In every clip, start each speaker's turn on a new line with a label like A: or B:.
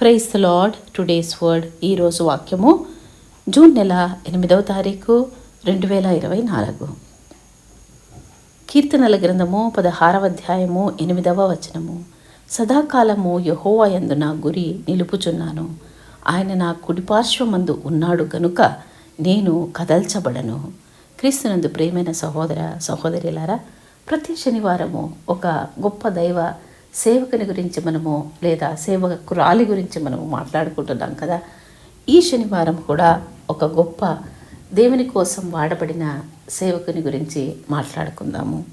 A: Price lord today's word ఈరోజు వాక్యము June నెల ఎనిమిదవ తారీఖు రెండు వేల ఇరవై నాలుగు. కీర్తనల గ్రంథము పదహారవ అధ్యాయము ఎనిమిదవ వచనము. సదాకాలము యహోవా యందు నా గురి నిలుపుచున్నాను. ఆయన నా కుడిపార్శ్వమందు ఉన్నాడు గనుక నేను కదల్చబడను. క్రీస్తునందు ప్రేమైన సహోదర సహోదరులారా ప్రతి శనివారము ఒక గొప్ప దైవ సేవకుని గురించి మనము లేదా సేవకురాలి గురించి మనము మాట్లాడుకుంటున్నాం కదా. ఈ శనివారం కూడా ఒక గొప్ప దేవుని కోసం వాడబడిన సేవకుని గురించి మాట్లాడుకుందాము.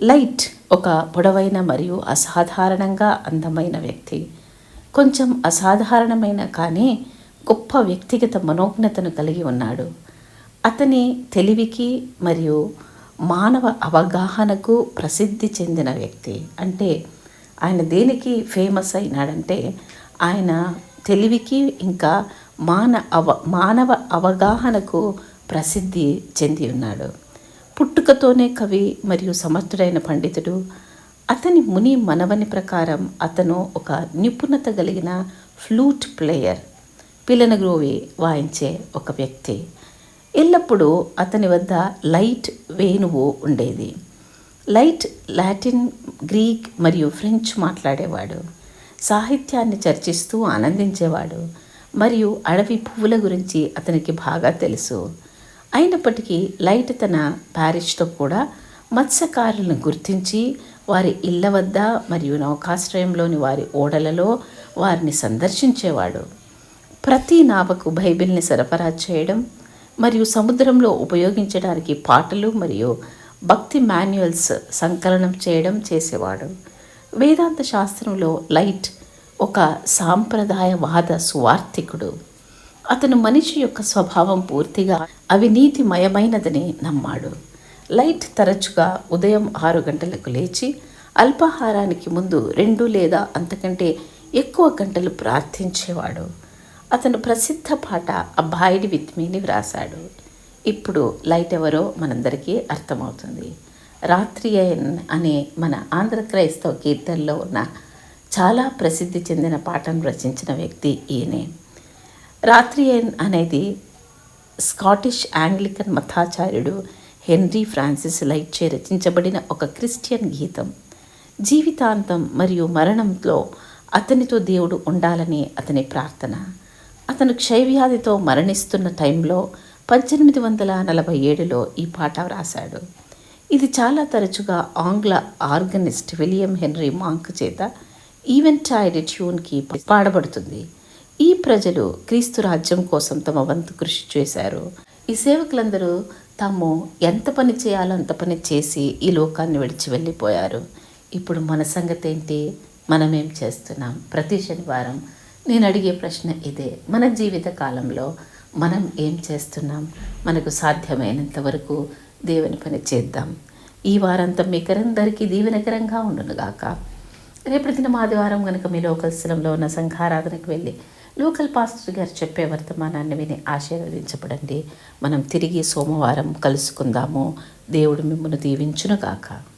A: లైట్ ఒక పొడవైన మరియు అసాధారణంగా అందమైన వ్యక్తి. కొంచెం అసాధారణమైన కానీ గొప్ప వ్యక్తిగత మనోజ్ఞతను కలిగి ఉన్నాడు. అతని తెలివికి మరియు మానవ అవగాహనకు ప్రసిద్ధి చెందిన వ్యక్తి. అంటే ఆయన దేనికి ఫేమస్ అయినాడంటే ఆయన తెలివికి ఇంకా మాన అవ మానవ అవగాహనకు ప్రసిద్ధి చెంది ఉన్నాడు. పుట్టుకతోనే కవి మరియు సమర్థుడైన పండితుడు. అతని ముని మనవని ప్రకారం అతను ఒక నిపుణత కలిగిన ఫ్లూట్ ప్లేయర్. పిల్లనగ్రోవి వాయించే ఒక వ్యక్తి. ఎల్లప్పుడూ అతని వద్ద లైట్ వేణువు ఉండేది. లైట్ లాటిన్ గ్రీక్ మరియు ఫ్రెంచ్ మాట్లాడేవాడు. సాహిత్యాన్ని చర్చిస్తూ ఆనందించేవాడు. మరియు అడవి పువ్వుల గురించి అతనికి బాగా తెలుసు. అయినప్పటికీ లైట్ తన ప్యారిష్తో కూడా మత్స్యకారులను గుర్తించి వారి ఇళ్ళ వద్ద మరియు నౌకాశ్రయంలోని వారి ఓడలలో వారిని సందర్శించేవాడు. ప్రతి నావకు బైబిల్ని సరఫరా చేయడం మరియు సముద్రంలో ఉపయోగించడానికి పాటలు మరియు భక్తి మాన్యువల్స్ సంకలనం చేయడం చేసేవాడు. వేదాంత శాస్త్రంలో లైట్ ఒక సాంప్రదాయవాద సువార్థికుడు. అతను మనిషి యొక్క స్వభావం పూర్తిగా అవినీతిమయమైనదని నమ్మాడు. లైట్ తరచుగా ఉదయం ఆరు గంటలకు లేచి అల్పాహారానికి ముందు రెండు లేదా అంతకంటే ఎక్కువ గంటలు ప్రార్థించేవాడు. అతను ప్రసిద్ధ పాట అబ్బాయిడి విత్మీని వ్రాశాడు. ఇప్పుడు లైట్ ఎవరో మనందరికీ అర్థమవుతుంది. రాత్రి అనే మన ఆంధ్ర క్రైస్తవ కీర్తనలో ఉన్న చాలా ప్రసిద్ధి చెందిన పాటను రచించిన వ్యక్తి ఈయనే. రాత్రి అనేది స్కాటిష్ ఆంగ్లికన్ మతాచార్యుడు హెన్రీ ఫ్రాన్సిస్ లైట్చే రచించబడిన ఒక క్రిస్టియన్ గీతం. జీవితాంతం మరియు మరణంలో అతనితో దేవుడు ఉండాలని అతని ప్రార్థన. అతను క్షయవ్యాధితో మరణిస్తున్న టైంలో పద్దెనిమిది వందల నలభై ఏడులో ఈ పాట వ్రాశాడు. ఇది చాలా తరచుగా ఆంగ్ల ఆర్గనిస్ట్ విలియం హెన్రీ మాంక్ చేత ఈవెంటైడ్ ట్యూన్కి పాడబడుతుంది. ఈ ప్రజలు క్రీస్తు రాజ్యం కోసం తమ వంతు కృషి చేశారు. ఈ సేవకులందరూ తాము ఎంత పని చేయాలో అంత పని చేసి ఈ లోకాన్ని విడిచి వెళ్ళిపోయారు. ఇప్పుడు మన సంగతి ఏంటి మనమేం చేస్తున్నాం? ప్రతి శనివారం నేను అడిగే ప్రశ్న ఇదే. మన జీవిత కాలంలో మనం ఏం చేస్తున్నాం? మనకు సాధ్యమైనంత వరకు దేవుని పని చేద్దాం. ఈ వారంతా మీకరందరికీ దీవెనకరంగా ఉండునుగాక రేపటి దినం ఆదివారం కనుక మీ లోకల్ స్థలంలో ఉన్న సంఘారాధనకు వెళ్ళి లోకల్ పాస్టర్ గారు చెప్పే వర్తమానాన్ని విని ఆశీర్వదించబడండి. మనం తిరిగి సోమవారం కలుసుకుందాము. దేవుడు మిమ్మల్ని దీవించునుగాక